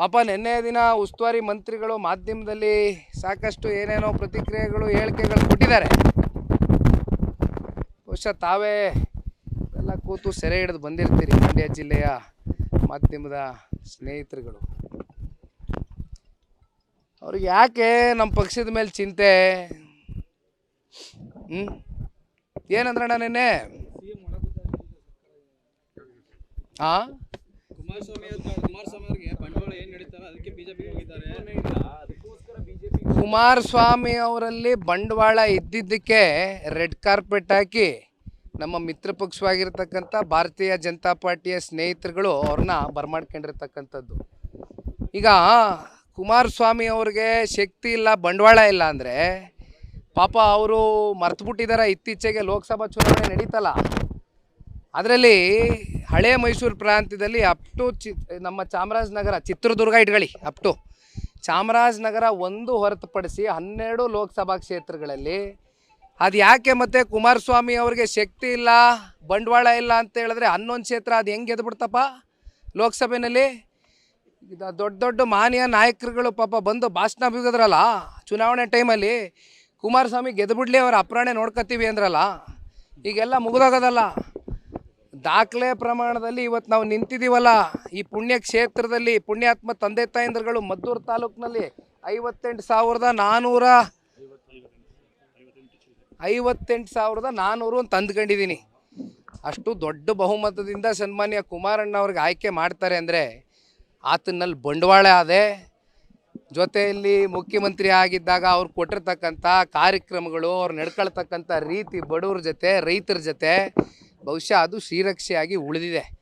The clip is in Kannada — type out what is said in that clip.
ಪಾಪ ನಿನ್ನೆ ದಿನ ಉಸ್ತುವಾರಿ ಮಂತ್ರಿಗಳು ಮಾಧ್ಯಮದಲ್ಲಿ ಸಾಕಷ್ಟು ಏನೇನೋ ಪ್ರತಿಕ್ರಿಯೆಗಳು ಹೇಳಿಕೆಗಳು ಕೊಟ್ಟಿದ್ದಾರೆ. ಬಹುಶಃ ತಾವೇ ಎಲ್ಲ ಕೂತು ಸೆರೆ ಹಿಡಿದು ಬಂದಿರ್ತೀರಿ ಮಂಡ್ಯ ಜಿಲ್ಲೆಯ ಮಾಧ್ಯಮದ ಸ್ನೇಹಿತರುಗಳು. ಅವ್ರಿಗೆ ಯಾಕೆ ನಮ್ಮ ಪಕ್ಷದ ಮೇಲೆ ಚಿಂತೆ? ಹ್ಞೂ ಏನಂದ್ರಣ್ಣ ನಿನ್ನೆ? ಹಾಂ ಕುಮಾರಸ್ವಾಮಿ ಅವ್ರ ಕುಮಾರಸ್ವಾಮಿ ಅವರಿಗೆ ಬಂಡವಾಳ ಏನ್ ನಡೀತಾರೆ ಅದಕ್ಕೆ ಬಿಜೆಪಿ ಹೋಗಿದ್ದಾರೆ ಕುಮಾರಸ್ವಾಮಿ ಅವರಲ್ಲಿ ಬಂಡವಾಳ ಇದ್ದಿದ್ದಕ್ಕೆ ರೆಡ್ ಕಾರ್ಪೆಟ್ ಹಾಕಿ ನಮ್ಮ ಮಿತ್ರ ಪಕ್ಷವಾಗಿರ್ತಕ್ಕಂಥ ಭಾರತೀಯ ಜನತಾ ಪಾರ್ಟಿಯ ಸ್ನೇಹಿತರುಗಳು ಅವ್ರನ್ನ ಬರಮಾಡ್ಕೊಂಡಿರ್ತಕ್ಕಂಥದ್ದು. ಈಗ ಕುಮಾರಸ್ವಾಮಿ ಅವ್ರಿಗೆ ಶಕ್ತಿ ಇಲ್ಲ, ಬಂಡವಾಳ ಇಲ್ಲ ಅಂದರೆ ಪಾಪ ಅವರು ಮರ್ತುಬಿಟ್ಟಿದ್ದಾರೆ ಇತ್ತೀಚೆಗೆ ಲೋಕಸಭಾ ಚುನಾವಣೆ ನಡೀತಲ್ಲ. ಅದರಲ್ಲಿ ಹಳೆ ಮೈಸೂರು ಪ್ರಾಂತ್ಯದಲ್ಲಿ ಅಪ್ ಟು ಚಿ ನಮ್ಮ ಚಾಮರಾಜನಗರ ಚಿತ್ರದುರ್ಗ ಇಟ್ಕೊಳ್ಳಿ ಅಪ್ ಟು ಚಾಮರಾಜನಗರ ಒಂದು ಹೊರತುಪಡಿಸಿ ಹನ್ನೆರಡು ಲೋಕಸಭಾ ಕ್ಷೇತ್ರಗಳಲ್ಲಿ ಅದು ಯಾಕೆ ಮತ್ತೆ ಕುಮಾರಸ್ವಾಮಿ ಅವರಿಗೆ ಶಕ್ತಿ ಇಲ್ಲ, ಬಂಡವಾಳ ಇಲ್ಲ ಅಂತ ಹೇಳಿದ್ರೆ ಹನ್ನೊಂದು ಕ್ಷೇತ್ರ ಅದು ಹೆಂಗೆ ಗೆದ್ಬಿಡ್ತಪ್ಪ ಲೋಕಸಭೆಯಲ್ಲಿ ಇದು ದೊಡ್ಡ ದೊಡ್ಡ ಮಾನ್ಯ ನಾಯಕರುಗಳು ಪಾಪ ಬಂದು ಭಾಷಣ ಬಿಗಿದ್ರಲ್ಲ ಚುನಾವಣೆ ಟೈಮಲ್ಲಿ, ಕುಮಾರಸ್ವಾಮಿ ಗೆದ್ದುಬಿಡ್ಲಿ ಅವರ ಅಪ್ರಾಣೆ ನೋಡ್ಕೊತೀವಿ ಅಂದ್ರಲ್ಲ, ಈಗೆಲ್ಲ ಮುಗಿದೋಗೋದಲ್ಲ. ದಾಖಲೆ ಪ್ರಮಾಣದಲ್ಲಿ ಇವತ್ತು ನಾವು ನಿಂತಿದ್ದೀವಲ್ಲ ಈ ಪುಣ್ಯ ಕ್ಷೇತ್ರದಲ್ಲಿ ಪುಣ್ಯಾತ್ಮ ತಂದೆ ತಾಯಂದ್ರಗಳು ಮದ್ದೂರು ತಾಲೂಕಿನಲ್ಲಿ ಐವತ್ತೆಂಟು ಸಾವಿರದ ನಾನ್ನೂರ ಐವತ್ತೆಂಟು ಸಾವಿರದ ನಾನ್ನೂರು ಅಂತ ಅಂದ್ಕೊಂಡಿದ್ದೀನಿ ಅಷ್ಟು ದೊಡ್ಡ ಬಹುಮತದಿಂದ ಸನ್ಮಾನ್ಯ ಕುಮಾರಣ್ಣ ಅವ್ರಿಗೆ ಆಯ್ಕೆ ಮಾಡ್ತಾರೆ ಅಂದರೆ ಆತನಲ್ಲಿ ಬಂಡವಾಳ ಆದೆ ಜೊತೆಯಲ್ಲಿ ಮುಖ್ಯಮಂತ್ರಿ ಆಗಿದ್ದಾಗ ಅವ್ರು ಕೊಟ್ಟಿರ್ತಕ್ಕಂಥ ಕಾರ್ಯಕ್ರಮಗಳು, ಅವ್ರು ನಡ್ಕೊಳ್ತಕ್ಕಂಥ ರೀತಿ ಬಡವ್ರ ಜೊತೆ, ರೈತರ ಜೊತೆ ಬಹುಶಃ ಅದು ಶ್ರೀರಕ್ಷೆಯಾಗಿ ಉಳಿದಿದೆ.